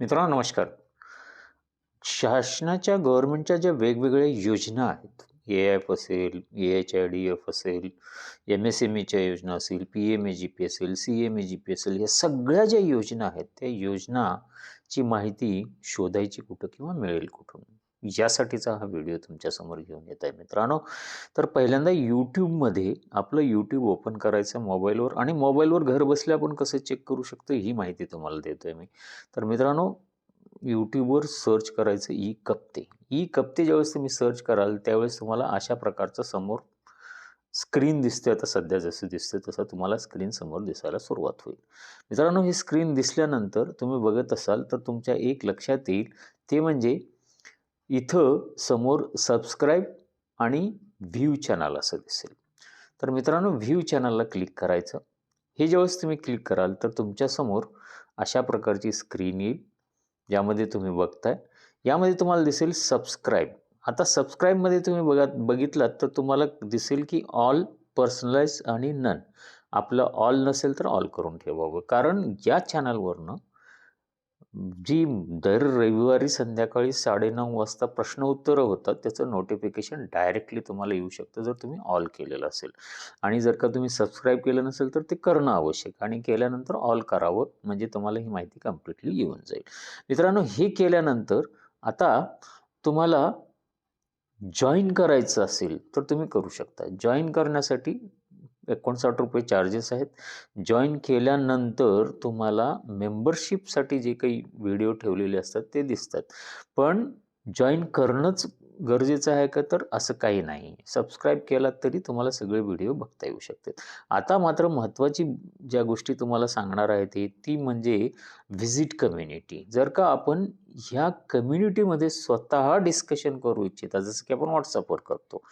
मित्रांनो नमस्कार. शासनाच्या गव्हर्नमेंटच्या ज्या वेगवेगळ्या योजना आहेत ए एफ असेल A H I D F असेल एम एस एम ईच्या योजना असेल P M A G P असेल C M A G P असेल या सगळ्या ज्या योजना आहेत त्या योजनाची माहिती शोधायची कुठं किंवा मिळेल कुठून? यासाठीचा हा व्हिडिओ तुमच्यासमोर घेऊन येत आहे मित्रांनो. तर पहिल्यांदा यूट्यूबमध्ये आपलं यूट्यूब ओपन करायचं मोबाईलवर आणि मोबाईलवर घर बसल्या आपण कसं चेक करू शकतो ही माहिती तुम्हाला देतो आहे मी. तर मित्रांनो यूट्यूबवर सर्च करायचं ई कप्ते. ई कप्ते ज्यावेळेस तुम्ही सर्च कराल त्यावेळेस तुम्हाला अशा प्रकारचं समोर स्क्रीन दिसते आता सध्या जसं दिसते तसं तुम्हाला स्क्रीन समोर दिसायला सुरुवात होईल. मित्रांनो ही स्क्रीन दिसल्यानंतर तुम्ही बघत असाल तर तुमच्या एक लक्षात येईल. ते म्हणजे इथं समोर सबस्क्राईब आणि व्ह्यू चॅनल असं दिसेल. तर मित्रांनो व्ह्यू चॅनलला क्लिक करायचं. हे ज्यावेळेस तुम्ही क्लिक कराल तर तुमच्यासमोर अशा प्रकारची स्क्रीन येईल ज्यामध्ये तुम्ही बघताय. यामध्ये तुम्हाला दिसेल सबस्क्राईब आता सबस्क्राईबमध्ये तुम्ही बघा बघितलात तर तुम्हाला दिसेल की ऑल पर्सनलाइज आणि नन आपलं ऑल नसेल तर ऑल करून ठेवावं. कारण या चॅनलवरनं जी दर रविवारी संध्याकाळी साडेनऊ वाजता प्रश्न उत्तरं होतात त्याचं नोटिफिकेशन डायरेक्टली तुम्हाला येऊ शकतं जर तुम्ही ऑल केलेलं असेल. आणि जर का तुम्ही सबस्क्राईब केलं नसेल तर ते करणं आवश्यक आणि केल्यानंतर ऑल करावं म्हणजे तुम्हाला ही माहिती कम्प्लिटली येऊन जाईल. मित्रांनो हे केल्यानंतर आता तुम्हाला जॉईन करायचं असेल तर तुम्ही करू शकता. जॉईन करण्यासाठी एकोणसाठ रुपये चार्जेस आहेत. जॉईन केल्यानंतर तुम्हाला मेंबरशिपसाठी जे काही व्हिडिओ ठेवलेले असतात ते दिसतात. पण जॉईन करणंच गरजेचं आहे का तर असं काही नाही. सबस्क्राईब केलात तरी तुम्हाला सगळे व्हिडिओ बघता येऊ शकतात. आता मात्र महत्त्वाची ज्या गोष्टी तुम्हाला सांगणार आहे ते ती म्हणजे व्हिजिट कम्युनिटी जर का आपण ह्या कम्युनिटीमध्ये स्वतः डिस्कशन करू इच्छिता जसं की आपण व्हॉट्सअपवर करतो.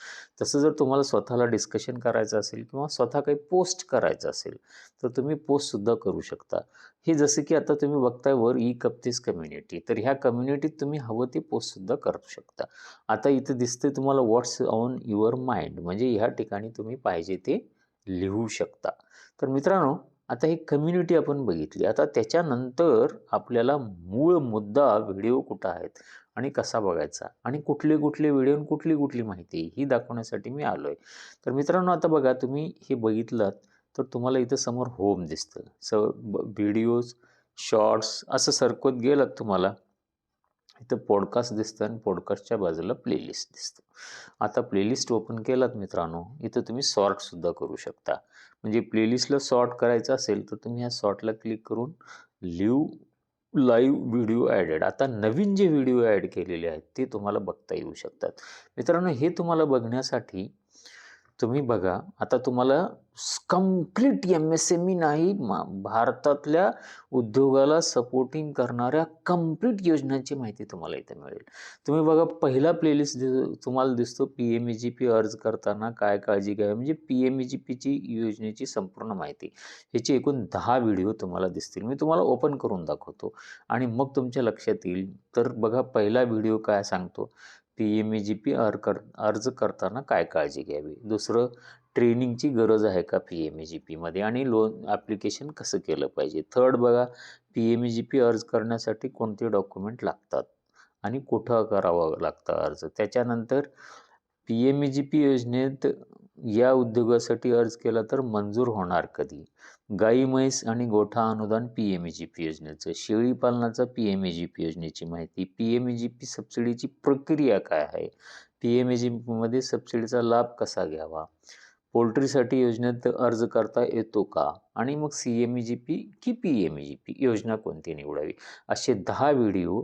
तसं जर तुम्हाला स्वतःला डिस्कशन करायचं असेल किंवा स्वतः काही पोस्ट करायचं असेल तर तुम्ही पोस्टसुद्धा करू शकता. हे जसं की आता तुम्ही बघताय वर ई कप्तीस कम्युनिटी तर ह्या कम्युनिटीत तुम्ही हवं ते पोस्टसुद्धा करू शकता. आता इथं दिसते तुम्हाला व्हॉट्स ऑन युअर माइंड म्हणजे ह्या ठिकाणी तुम्ही पाहिजे ते लिहू शकता. तर मित्रांनो आता ही कम्युनिटी आपण बघितली. आता त्याच्यानंतर आपल्याला मूळ मुद्दा व्हिडिओ कुठं आहेत आणि कसा बघायचा आणि कुठले कुठले व्हिडिओ आणि कुठली कुठली माहिती ही दाखवण्यासाठी मी आलो आहे तर मित्रांनो आता बघा तुम्ही हे बघितलं तर तुम्हाला इथं समोर होम दिसतं. स व्हिडिओज शॉर्ट्स असं सरकवत गेलात तुम्हाला इथं पॉडकास्ट दिसतं आणि पॉडकास्टच्या बाजूला प्लेलिस्ट दिसतं. आता प्लेलिस्ट ओपन केलात मित्रांनो इथं तुम्ही सॉर्टसुद्धा करू शकता. म्हणजे प्लेलिस्टला सॉर्ट करायचं असेल तर तुम्ही ह्या सॉर्टला क्लिक करून लिव्ह लाईव्ह व्हिडिओ ॲडेड आता नवीन जे व्हिडिओ ॲड केलेले आहेत ते तुम्हाला बघता येऊ शकतात. मित्रांनो हे तुम्हाला बघण्यासाठी तुम्ही बघा आता तुम्हाला complete M S M E नाही मा भारतातल्या उद्योगाला सपोर्टिंग करणाऱ्या कंप्लीट योजनांची माहिती तुम्हाला इथे मिळेल. तुम्ही बघा पहिला प्लेलिस्ट तुम्हाला दिसतो P M E G P अर्ज करताना काय काळजी घ्यावी म्हणजे पी एम ई जी पीची योजनेची संपूर्ण माहिती. ह्याचे एकूण दहा व्हिडिओ तुम्हाला दिसतील. मी तुम्हाला ओपन करून दाखवतो. आणि मग तुमच्या लक्षात येईल. तर बघा पहिला व्हिडिओ काय सांगतो? P M E G P अर्ज कर अर्ज करताना काय काळजी घ्यावी? दुसरं ट्रेनिंगची गरज आहे का पी एम ए जी पीमध्ये? आणि लोन ॲप्लिकेशन कसं केलं पाहिजे? थर्ड बघा P M A G P अर्ज करण्यासाठी कोणते डॉक्युमेंट लागतात? आणि कुठं करावं लागतं अर्ज? त्याच्यानंतर P M E G P योजनेत या उद्योगासाठी अर्ज केला तर मंजूर होणार कधी? गाई म्हैस आणि गोठा अनुदान P M E G P योजनेचं. शेळी पालनाचा P M E G P योजनेची माहिती. P M E G P सबसिडीची प्रक्रिया काय आहे? पी एम ई जी पीमध्ये सबसिडीचा लाभ कसा घ्यावा? पोल्ट्रीसाठी योजनेत अर्ज करता येतो का? आणि मग C M E G P की P M E G P योजना कोणती निवडावी? असे दहा व्हिडिओ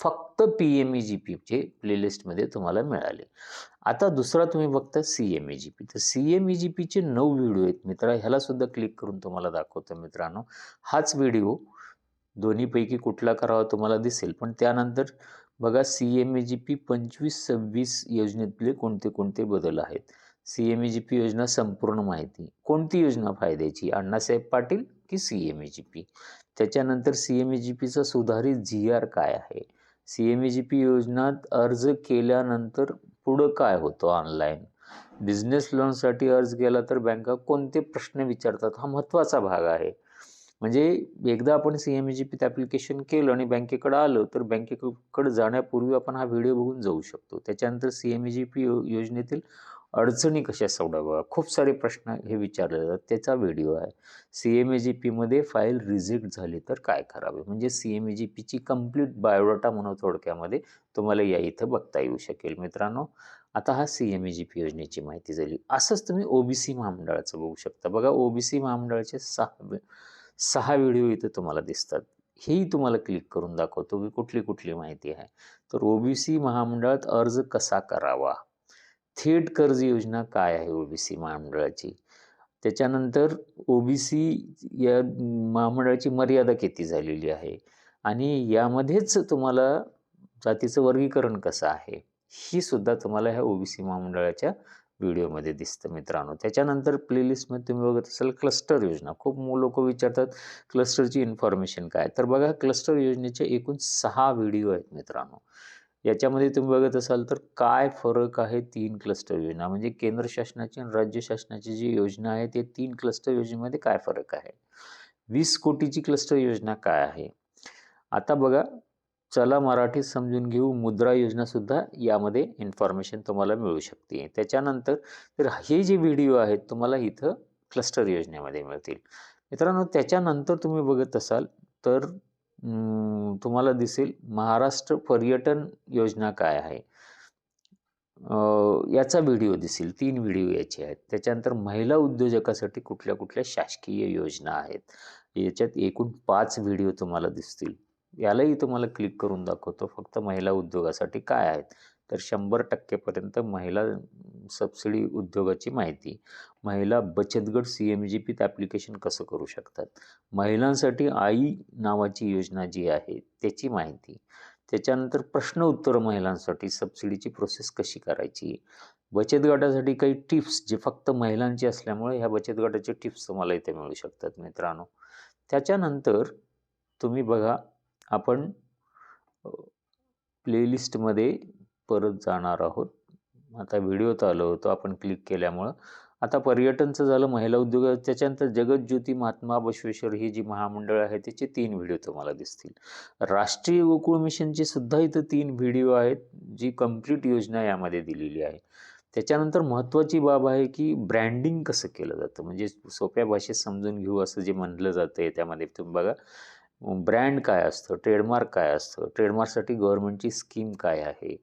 फक्त पी एम ई जी पीचे प्लेलिस्टमध्ये तुम्हाला मिळाले. आता दुसरा तुम्ही बघता C M E G P तर सी एम ई जी पीचे नऊ व्हिडिओ आहेत मित्रा ह्यालासुद्धा क्लिक करून तुम्हाला दाखवतो मित्रांनो. हाच व्हिडिओ दोन्हीपैकी कुठला करावा तुम्हाला दिसेल पण त्यानंतर बघा C M E G P पंचवीस सव्वीस योजनेतले कोणते कोणते बदल आहेत? C M E G P योजना संपूर्ण माहिती. कोणती योजना फायद्याची? अण्णासाहेब पाटील की C M E G P? त्याच्यानंतर सी एम ई जी पीचा सुधारित जी आर काय आहे? C M E G P योजनात अर्ज केल्यानंतर पुढं काय होतं ऑनलाईन? बिझनेस लोनसाठी अर्ज केला तर बँका कोणते प्रश्न विचारतात? हा महत्त्वाचा भाग आहे. म्हणजे एकदा आपण सी एम जी पीत ॲप्लिकेशन केलं आणि बँकेकडं आलं तर बँकेकडं जाण्यापूर्वी आपण हा व्हिडिओ बघून जाऊ शकतो. त्याच्यानंतर सी एम जी पी यो योजनेतील अडचणी कशा सोडाव्या खूप सारे प्रश्न हे विचारले जातात. त्याचा व्हिडिओ आहे. सी एम ए जी पीमध्ये फाईल रिजेक्ट झाली तर काय करावे? म्हणजे सी एम ए जी पीची कंप्लीट बायोडाटा म्हणून थोडक्यामध्ये तुम्हाला या इथं बघता येऊ शकेल मित्रांनो. आता हा C M A G P योजनेची माहिती झाली. असंच तुम्ही ओबीसी महामंडळाचं बघू शकता. बघा ओबीसी महामंडळाचे सहा सहा व्हिडिओ इथं तुम्हाला दिसतात. हेही तुम्हाला क्लिक करून दाखवतो की कुठली कुठली माहिती आहे. तर ओबीसी महामंडळात अर्ज कसा करावा? थेट कर्ज योजना काय आहे ओबीसी महामंडळाची? त्याच्यानंतर ओबीसी या महामंडळाची मर्यादा किती झालेली आहे? आणि यामध्येच तुम्हाला जातीचं वर्गीकरण कसं आहे? ही सुद्धा तुम्हाला ह्या ओबीसी महामंडळाच्या व्हिडिओमध्ये दिसतं मित्रांनो. त्याच्यानंतर प्लेलिस्टमध्ये तुम्ही बघत असाल क्लस्टर योजना. खूप लोक विचारतात क्लस्टरची इन्फॉर्मेशन काय? तर बघा क्लस्टर योजनेचे एकूण सहा व्हिडिओ आहेत मित्रांनो. याच्यामध्ये तुम्ही बघत असाल तर काय फरक आहे तीन क्लस्टर योजना? म्हणजे केंद्र शासनाची आणि राज्य शासनाची जी योजना आहे ते तीन क्लस्टर योजनेमध्ये काय फरक आहे? वीस कोटीची क्लस्टर योजना काय आहे? आता बघा चला मराठीत समजून घेऊ मुद्रा योजनासुद्धा यामध्ये इन्फॉर्मेशन तुम्हाला मिळू शकते. त्याच्यानंतर तर हे जे व्हिडिओ आहेत तुम्हाला इथं क्लस्टर योजनेमध्ये मिळतील. मित्रांनो त्याच्यानंतर तुम्ही बघत असाल तर तुम्हाला दिसेल महाराष्ट्र पर्यटन योजना काय आहे? याचा व्हिडिओ दिसेल तीन व्हिडिओ याचे आहेत. त्याच्यानंतर महिला उद्योजकासाठी कुठल्या कुठल्या शासकीय योजना आहेत? याच्यात एकूण पाच व्हिडिओ तुम्हाला दिसतील. यालाही तुम्हाला क्लिक करून दाखवतो. फक्त महिला उद्योगासाठी काय आहेत? तर शंभर टक्केपर्यंत महिला सबसिडी उद्योगाची माहिती. महिला बचत गट सी एम जी पीत ॲप्लिकेशन कसं करू शकतात? महिलांसाठी आई नावाची योजना जी आहे त्याची माहिती. त्याच्यानंतर प्रश्न उत्तर महिलांसाठी सबसिडीची प्रोसेस कशी करायची? बचत गटासाठी काही टिप्स जे फक्त महिलांची असल्यामुळे ह्या बचत गटाचे टिप्स तुम्हाला इथे मिळू शकतात मित्रांनो. त्याच्यानंतर तुम्ही बघा आपण प्लेलिस्टमध्ये परत जाणार आहोत. आता व्हिडिओत आलो होतो आपण क्लिक केल्यामुळं. आता पर्यटनचं झालं महिला उद्योग त्याच्यानंतर जगतज्योती महात्मा बसवेश्वर ही जी महामंडळ आहे त्याचे तीन व्हिडिओ तुम्हाला दिसतील. राष्ट्रीय गोकुळ मिशनचे सुद्धा इथं तीन व्हिडिओ आहेत जी कंप्लीट योजना यामध्ये दिलेली आहे. त्याच्यानंतर महत्त्वाची बाब आहे की ब्रँडिंग कसं केलं जातं? म्हणजे सोप्या भाषेत समजून घेऊ असं जे म्हणलं जातं आहे त्यामध्ये. तुम्ही बघा ब्रँड काय असतं? ट्रेडमार्क काय असतं? ट्रेडमार्कसाठी गव्हर्नमेंटची स्कीम काय आहे?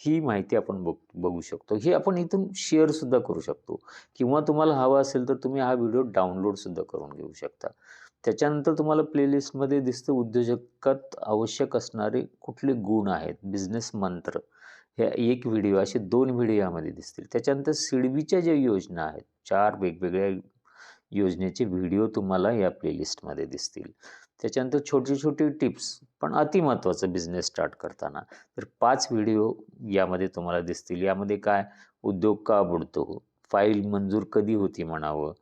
ही माहिती आपण बघ बघू शकतो. हे आपण इथून शेअरसुद्धा करू शकतो. किंवा तुम्हाला हवा असेल तर तुम्ही हा व्हिडिओ डाउनलोडसुद्धा करून घेऊ शकता. त्याच्यानंतर तुम्हाला प्लेलिस्टमध्ये दिसतं उद्योजकात आवश्यक असणारे कुठले गुण आहेत? बिझनेस मंत्र. हे एक व्हिडिओ असे दोन व्हिडिओ यामध्ये दिसतील. त्याच्यानंतर सिडबीच्या ज्या योजना आहेत चार वेगवेगळ्या योजनेचे व्हिडिओ तुम्हाला या प्लेलिस्टमध्ये दिसतील. त्याच्यानंतर छोटी छोटी टिप्स पण अतिमहत्त्वाचं बिझनेस स्टार्ट करताना. तर पाच व्हिडिओ यामध्ये तुम्हाला दिसतील. यामध्ये काय? उद्योग का बुडतो? फाईल मंजूर कधी होती म्हणावं?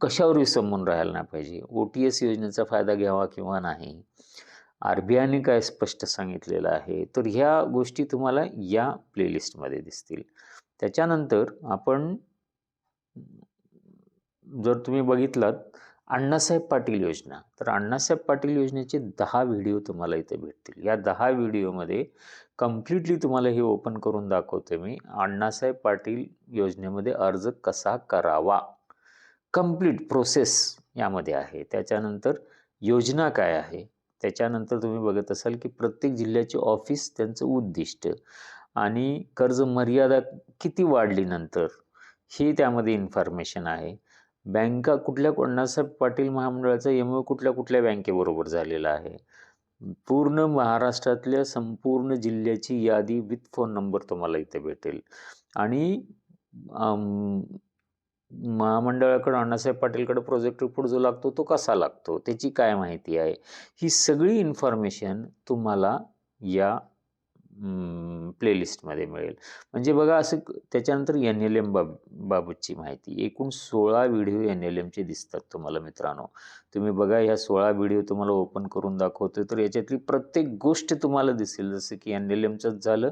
कशावर विसंबून राहायला नाही पाहिजे? ओ टी एस योजनेचा फायदा घ्यावा किंवा नाही? आर बी आयने काय स्पष्ट सांगितलेलं आहे? तर ह्या गोष्टी तुम्हाला या प्लेलिस्टमध्ये दिसतील. त्याच्यानंतर आपण जर तुम्ही बघितलात अण्णासाहेब पाटील योजना. तर अण्णासाहेब पाटील योजनेचे दहा व्हिडिओ तुम्हाला इथे भेटतील. या दहा व्हिडिओमध्ये कम्प्लिटली तुम्हाला हे ओपन करून दाखवतो मी. अण्णासाहेब पाटील योजनेमध्ये अर्ज कसा करावा? कंप्लीट प्रोसेस यामध्ये आहे. त्याच्यानंतर योजना काय आहे? त्याच्यानंतर तुम्ही बघत असाल की प्रत्येक जिल्ह्याचे ऑफिस त्यांचं उद्दिष्ट आणि कर्ज मर्यादा किती वाढली नंतर ही त्यामध्ये इन्फॉर्मेशन आहे. बँका कुठल्या अण्णासाहेब पाटील महामंडळाचा एम कुठल्या कुठल्या बँकेबरोबर झालेला आहे? पूर्ण महाराष्ट्रातल्या संपूर्ण जिल्ह्याची यादी विथ फोन नंबर तुम्हाला इथे भेटेल. आणि महामंडळाकडं अण्णासाहेब पाटीलकडं प्रोजेक्ट रिपोर्ट जो लागतो तो कसा लागतो? त्याची काय माहिती आहे? ही सगळी इन्फॉर्मेशन तुम्हाला या प्लेलिस्टमध्ये मिळेल. म्हणजे बघा असं त्याच्यानंतर एन एल एम बाब बाबतची माहिती. एकूण सोळा व्हिडिओ एन एल एमचे दिसतात तुम्हाला मित्रांनो. तुम्ही बघा ह्या सोळा व्हिडिओ तुम्हाला ओपन करून दाखवतो तर याच्यातली प्रत्येक गोष्ट तुम्हाला दिसेल. जसं की एन एल एमचंच झालं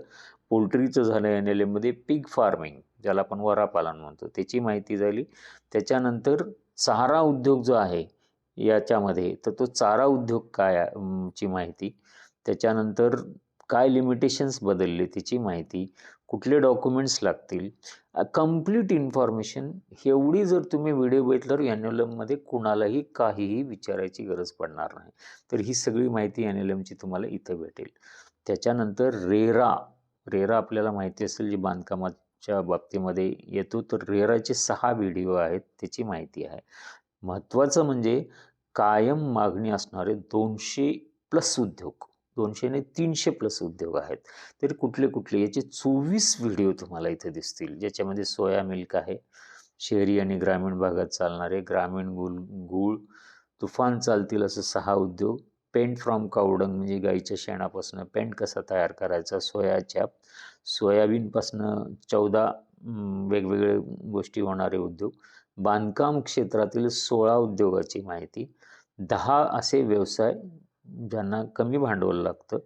पोल्ट्रीचं झालं एन एल एममध्ये पिग फार्मिंग ज्याला आपण वरापालन म्हणतो. त्याची माहिती झाली. त्याच्यानंतर चारा उद्योग जो आहे याच्यामध्ये तर तो चारा उद्योग काय ची माहिती. त्याच्यानंतर काय लिमिटेशन्स बदलले त्याची माहिती? कुठले डॉक्युमेंट्स लागतील? कंप्लीट इन्फॉर्मेशन एवढी जर तुम्ही व्हिडिओ बघितल्यावर एन एममध्ये कुणालाही काहीही विचारायची गरज पडणार नाही. तर ही सगळी माहिती एन एल एमची तुम्हाला इथं भेटेल. त्याच्यानंतर रेरा. रेरा आपल्याला माहिती असेल जी बांधकामाच्या बाबतीमध्ये येतो. तर रेराचे सहा व्हिडिओ आहेत त्याची माहिती आहे. महत्त्वाचं म्हणजे कायम मागणी असणारे दोनशे प्लस उद्योग. दोनशे आणि तीनशे प्लस उद्योग आहेत. तर कुठले कुठले याचे चोवीस व्हिडिओ तुम्हाला इथे दिसतील. ज्याच्यामध्ये सोया मिल्क आहे शहरी आणि ग्रामीण भागात चालणारे ग्रामीण गुळ गूळ तुफान चालतील असं सहा उद्योग. पेंट फ्रॉम कावडंग म्हणजे गाईच्या शेणापासून पेंट कसा तयार करायचा? सोयाच्या सोयाबीनपासनं चौदा वेगवेगळे गोष्टी होणारे उद्योग. बांधकाम क्षेत्रातील सोळा उद्योगाची माहिती. दहा असे व्यवसाय ज्यांना कमी भांडवल लागतं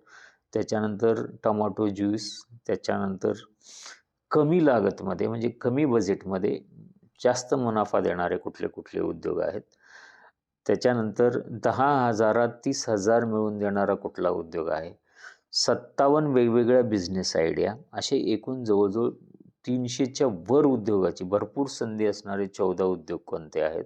त्याच्यानंतर टमाटो ज्यूस त्याच्यानंतर कमी लागतमध्ये म्हणजे कमी बजेटमध्ये जास्त मुनाफा देणारे कुठले कुठले उद्योग आहेत. त्याच्यानंतर दहा हजारात तीस हजार मिळवून देणारा कुठला उद्योग आहे. सत्तावन्न वेगवेगळ्या बिझनेस आयडिया असे एकूण जवळजवळ तीनशेच्या वर उद्योगाची भरपूर संधी असणारे चौदा उद्योग कोणते आहेत?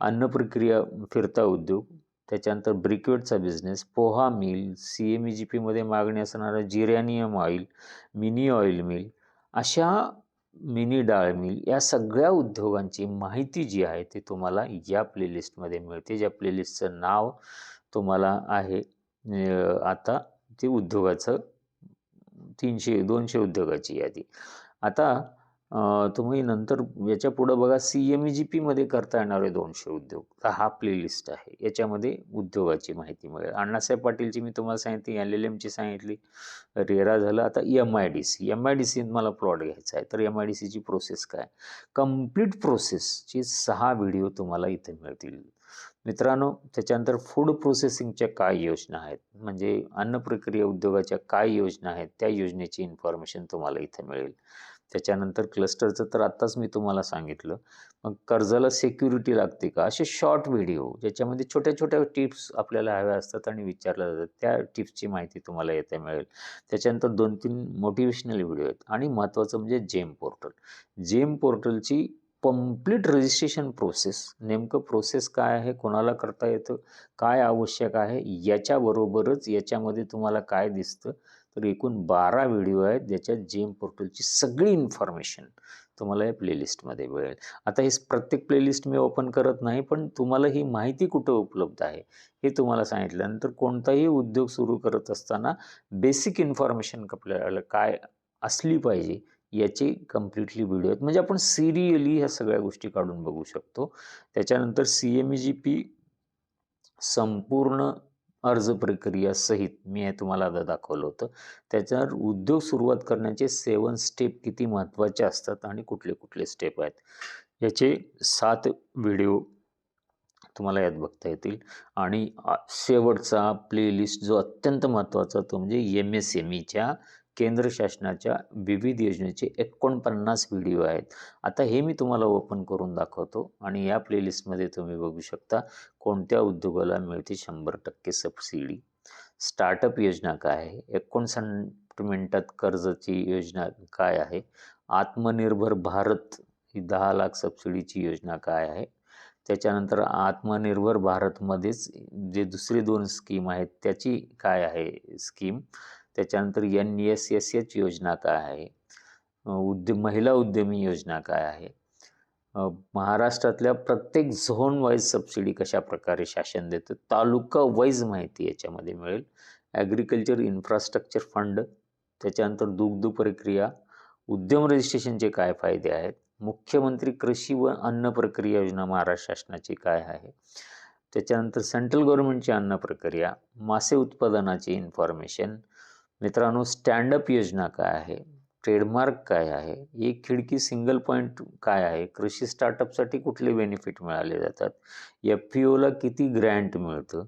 अन्न प्रक्रिया फिरता उद्योग त्याच्यानंतर ब्रिक्वेटचा business poha mill C M E G पीमध्ये मागणी असणारा geranium oil mini oil mill अशा मिनी डाळ मिल या सगळ्या उद्योगांची माहिती जी आहे ती तुम्हाला या प्लेलिस्टमध्ये मिळते. ज्या प्लेलिस्टचं नाव तुम्हाला आहे आता ते उद्योगाचं तीनशे दोनशे उद्योगाची यादी. आता तुम्ही नंतर याच्या पुढं बघा सी एम ई जी पीमध्ये करता येणारे दोनशे उद्योग. तर हा प्लेलिस्ट आहे. याच्यामध्ये उद्योगाची माहिती मिळेल. अण्णासाहेब पाटीलची मी तुम्हाला सांगितली एल एल एमची सांगितली. रेरा झालं. आता M I D C M I D C मला प्लॉट घ्यायचा आहे. तर एम आय डी सीची प्रोसेस काय? कंप्लीट प्रोसेसची सहा व्हिडिओ तुम्हाला इथे मिळतील. मित्रांनो त्याच्यानंतर फूड प्रोसेसिंगच्या काय योजना आहेत? म्हणजे अन्न प्रक्रिया उद्योगाच्या काय योजना आहेत? त्या योजनेची इन्फॉर्मेशन तुम्हाला इथे मिळेल. त्याच्यानंतर क्लस्टरचं तर आत्ताच मी तुम्हाला सांगितलं. मग कर्जाला सिक्युरिटी लागते का? असे शॉर्ट व्हिडिओ ज्याच्यामध्ये छोट्या छोट्या टिप्स आपल्याला हव्या असतात आणि विचारल्या जातात. त्या टिप्सची माहिती तुम्हाला येथे मिळेल. त्याच्यानंतर दोन तीन मोटिवेशनल व्हिडिओ आहेत. आणि महत्त्वाचं म्हणजे जेम पोर्टल जेम पोर्टलची कंप्लीट रजिस्ट्रेशन प्रोसेस नेमकं प्रोसेस काय आहे कोणाला करता येतं काय आवश्यक आहे याच्याबरोबरच याच्यामध्ये तुम्हाला काय दिसतं तर एकूण बारा व्हिडिओ आहेत ज्याच्यात जेम पोर्टलची सगळी इन्फॉर्मेशन तुम्हाला या प्लेलिस्टमध्ये मिळेल. आता हे प्रत्येक प्लेलिस्ट मी ओपन करत नाही पण तुम्हाला ही माहिती कुठं उपलब्ध आहे हे तुम्हाला सांगितल्यानंतर कोणताही उद्योग सुरू करत असताना बेसिक इन्फॉर्मेशन आपल्याला काय असली पाहिजे याचे कम्प्लिटली व्हिडिओ आहेत. म्हणजे आपण सिरियली ह्या सगळ्या गोष्टी काढून बघू शकतो. त्याच्यानंतर C M E G P संपूर्ण अर्ज प्रक्रिया सहित मी हे तुम्हाला आता दाखवलं होतं. त्याच्यावर उद्योग सुरुवात करण्याचे सेवन स्टेप किती महत्त्वाचे असतात आणि कुठले कुठले स्टेप आहेत? याचे सात व्हिडिओ तुम्हाला यात बघता येतील. आणि शेवटचा प्लेलिस्ट जो अत्यंत महत्त्वाचा तो म्हणजे एम एस एम ईच्या केंद्र शासनाच्या विविध योजनेचे एकोणपन्नास व्हिडिओ आहेत. आता हे मी तुम्हाला ओपन करून दाखवतो आणि या प्लेलिस्टमध्ये तुम्ही बघू शकता कोणत्या उद्योगाला मिळते शंभर टक्के सबसिडी. स्टार्टअप योजना काय आहे? एकोणसाठ मिनिटात कर्जाची योजना काय आहे? आत्मनिर्भर भारत ही दहा लाख सबसिडीची योजना काय आहे? त्याच्यानंतर आत्मनिर्भर भारतमध्येच जे दुसरे दोन स्कीम आहेत त्याची काय आहे स्कीम? त्याच्यानंतर एन एस एस एच योजना काय आहे? अ, उद्य महिला उद्यमी योजना काय आहे? महाराष्ट्रातल्या प्रत्येक झोन वाईज सबसिडी कशा प्रकारे शासन देतं? तालुका वाईज माहिती याच्यामध्ये मिळेल. ॲग्रिकल्चर इन्फ्रास्ट्रक्चर फंड त्याच्यानंतर दुग्ध प्रक्रिया उद्यम रजिस्ट्रेशनचे काय फायदे आहेत? मुख्यमंत्री कृषी व अन्न प्रक्रिया योजना महाराष्ट्र शासनाची काय आहे? त्याच्यानंतर सेंट्रल गव्हर्नमेंटची अन्न प्रक्रिया मासे उत्पादनाची इन्फॉर्मेशन मित्रांनो स्टँडअप योजना काय आहे? ट्रेडमार्क काय आहे? एक खिडकी सिंगल पॉईंट काय आहे? कृषी स्टार्टअपसाठी कुठले बेनिफिट मिळाले जातात? एफ पी ओला किती ग्रँट मिळतं?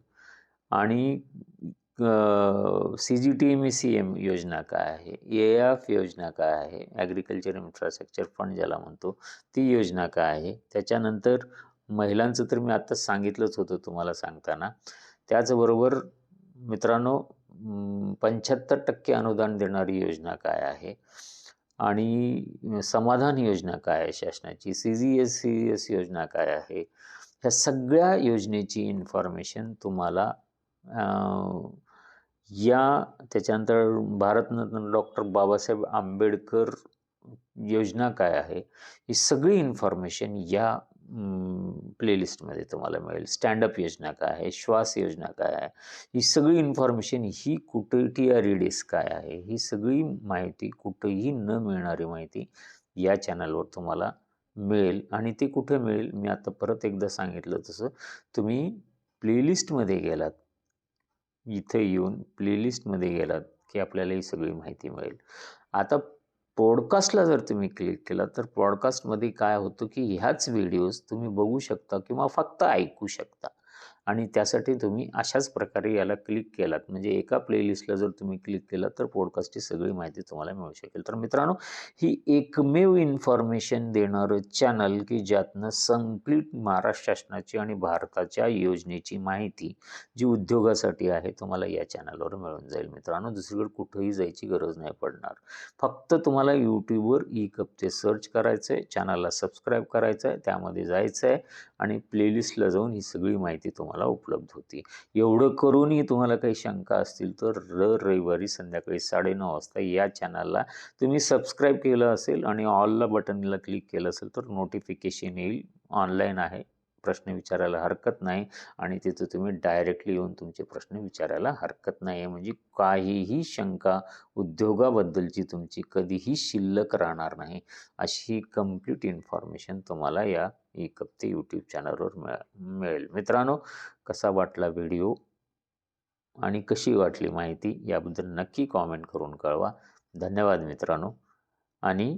आणि C G T M E C M योजना काय आहे? ए एफ योजना काय आहे? ॲग्रिकल्चर इन्फ्रास्ट्रक्चर फंड ज्याला म्हणतो ती योजना काय आहे? त्याच्यानंतर महिलांचं तर मी आत्ताच सांगितलंच होतं तुम्हाला सांगताना. त्याचबरोबर मित्रांनो पंच्याहत्तर टक्के अनुदान देणारी योजना काय आहे? आणि समाधान योजना काय आहे शासनाची? C G S C S योजना काय आहे? ह्या सगळ्या योजनेची इन्फॉर्मेशन तुम्हाला या त्याच्यानंतर भारतरत्न डॉक्टर बाबासाहेब आंबेडकर योजना काय आहे? ही सगळी इन्फॉर्मेशन या प्लेलिस्टमध्ये तुम्हाला मिळेल. स्टँडअप योजना काय आहे? श्वास योजना काय आहे? ही सगळी इन्फॉर्मेशन ही कुठे टी आर काय आहे? ही सगळी माहिती कुठेही न मिळणारी माहिती या चॅनलवर तुम्हाला मिळेल. आणि ती कुठे मिळेल? मी आता परत एकदा सांगितलं तसं. तुम्ही प्लेलिस्टमध्ये गेलात. इथे येऊन प्लेलिस्टमध्ये गेलात की आपल्याला ही सगळी माहिती मिळेल. आता पॉडकास्टला जर तुम्ही क्लिक केला तर पॉडकास्टमध्ये काय होतं की ह्याच व्हिडिओज तुम्ही बघू शकता किंवा फक्त ऐकू शकता. आणि त्यासाठी तुम्ही अशाच प्रकारे याला क्लिक केलात. म्हणजे एका प्लेलिस्टला जर तुम्ही क्लिक केलात तर पॉडकास्टची सगळी माहिती तुम्हाला मिळू शकेल. तर मित्रांनो ही एकमेव इन्फॉर्मेशन देणारं चॅनल की ज्यातनं संकलित महाराष्ट्र शासनाची आणि भारताच्या योजनेची माहिती जी उद्योगासाठी आहे तुम्हाला या चॅनलवर मिळून जाईल. मित्रांनो दुसरीकडे कुठंही जायची गरज नाही पडणार. फक्त तुम्हाला यूट्यूबवर ई कपचे सर्च करायचं आहे चॅनलला सबस्क्राईब करायचं आहे त्यामध्ये जायचं आहे आणि प्लेलिस्टला जाऊन ही सगळी माहिती तुम्हाला उपलब्ध होती. एवढं करूनही तुम्हाला काही शंका असतील तर र रविवारी संध्याकाळी साडेनऊ वाजता या चॅनलला तुम्ही सबस्क्राईब केलं असेल आणि ऑलला बटनला क्लिक केलं असेल तर नोटिफिकेशन येईल ऑनलाईन आहे. प्रश्न विचारायला हरकत नाही आणि तिथं तुम्ही डायरेक्टली येऊन तुमचे प्रश्न विचारायला हरकत नाही. आहे म्हणजे काहीही शंका उद्योगाबद्दलची तुमची कधीही शिल्लक राहणार नाही अशी कंप्लीट इन्फॉर्मेशन तुम्हाला या ई ते यूट्यूब चॅनलवर मिळा मिळेल. मित्रांनो कसा वाटला व्हिडिओ आणि कशी वाटली माहिती? याबद्दल नक्की कॉमेंट करून कळवा. धन्यवाद मित्रांनो. आणि